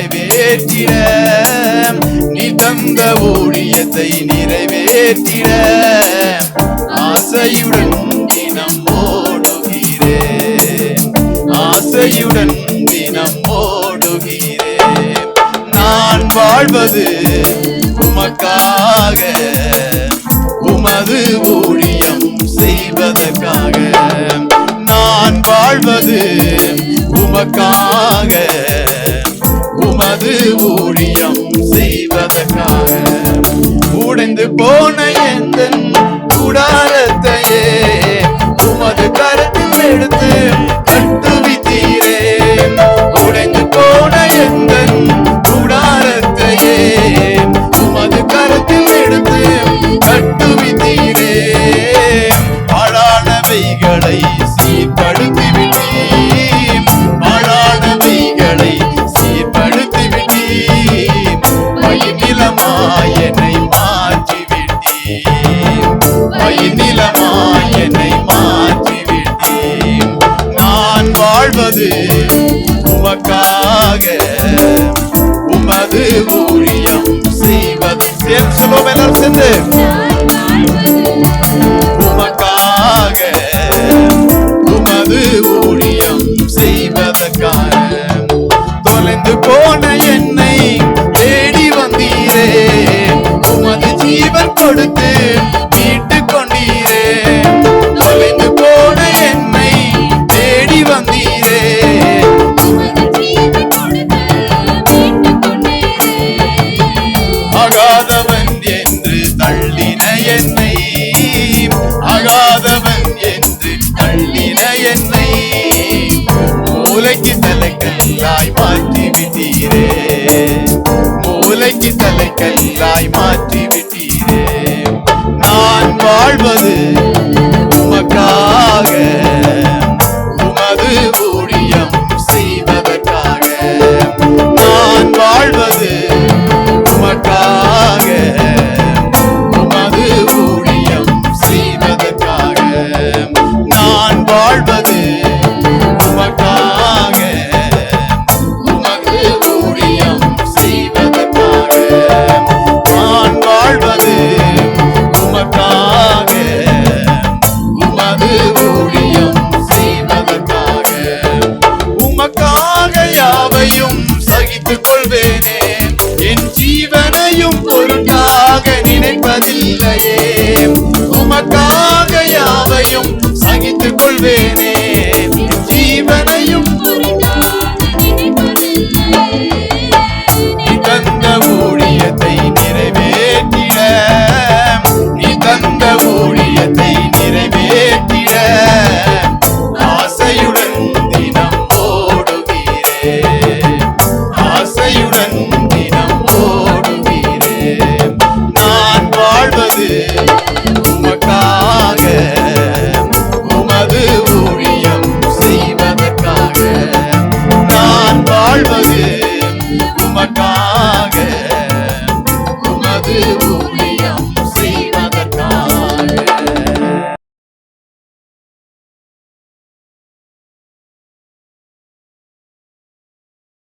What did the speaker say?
நிறைவேற்றிட நீ தந்த ஊழியத்தை நிறைவேற்றிட ஆசையுடன் தினம் ஓடுகிறேன். ஆசையுடன் தினம் ஓடுகிறேன். நான் வாழ்வது உமக்காக உமது ஊழியம் செய்வதற்காக. நான் வாழ்வது உமக்காக உமது ஊழியம் செய்வதற்காக. உடைந்து போன எந்த குடாரத்தையே உமது கரத்தில் எடுத்து கட்டுவித்தீரே. உடைந்து போன எந்த குடாரத்தையே உமது கரத்தில் எடுத்து கட்டுவித்தீரே. பாழானவைகளை உமது ஊழியம் செய்வது சேர்ந்து சொல்லுவோம் எல்லாரும் மூளைக்கு தலைக்கல்லாய் மாற்றி விட்டீரே. மூளைக்கு தலைக்கல்லாய் மாற்றி விட்டீரே. நான் வாழ்வது உமக்கா